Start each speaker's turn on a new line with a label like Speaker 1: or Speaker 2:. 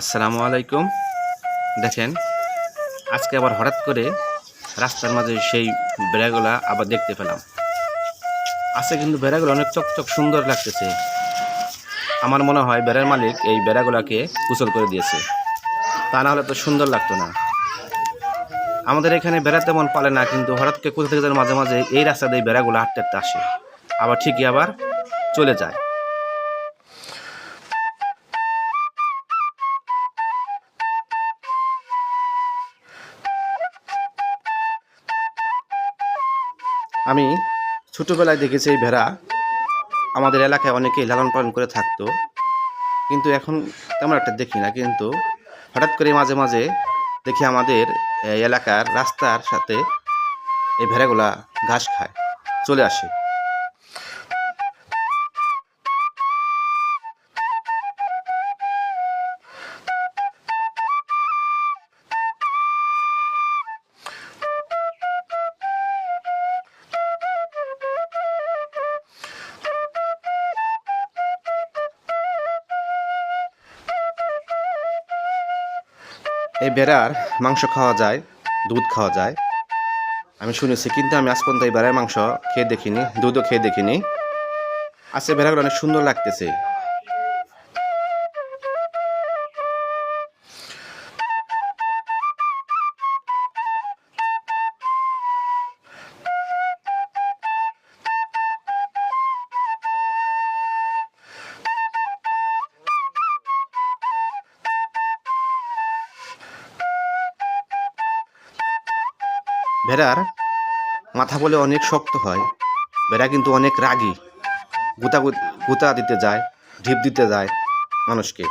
Speaker 1: আসসালামু আলাইকুম। দেখেন, আজকে আবার হঠাৎ করে রাস্তার মাঝে সেই বেড়াগুলা আবার দেখতে পেলাম। আছে কিন্তু বেড়াগুলো অনেক চকচক সুন্দর লাগতেছে। আমার মনে হয় বেড়ার মালিক এই বেড়াগুলাকে কুচল করে দিয়েছে। তা না হলে তো সুন্দর লাগতো না। আমাদের এখানে বেড়া তেমন পালে না, কিন্তু হঠাৎ করে কোথা থেকে মাঝে মাঝে এই রাস্তা দিয়ে বেড়াগুলো হাঁটতে হাঁটতে আসে। আবার ঠিকই আবার চলে যায়। আমি ছোটোবেলায় দেখেছি এই ভেড়া আমাদের এলাকায় অনেকেই লালন পালন করে থাকতো। কিন্তু এখন তেমন একটা দেখি না। কিন্তু হঠাৎ করে মাঝে মাঝে দেখি আমাদের এলাকার রাস্তার সাথে এই ভেড়াগুলা ঘাস খায়, চলে আসে। এই বেড়ার মাংস খাওয়া যায়, দুধ খাওয়া যায়। আমি শুনেছি, কিন্তু আমি আজ পর্যন্ত এই বেড়ার মাংস খেয়ে দেখিনি, দুধও খেয়ে দেখিনি। আজকে বেড়াগুলো অনেক সুন্দর লাগতেছে। ভেড়ার মাথা বলে অনেক শক্ত হয়। ভেড়া কিন্তু অনেক রাগী। গুতা গুতা দিতে যায়, ঢিপ দিতে যায় মানুষকে।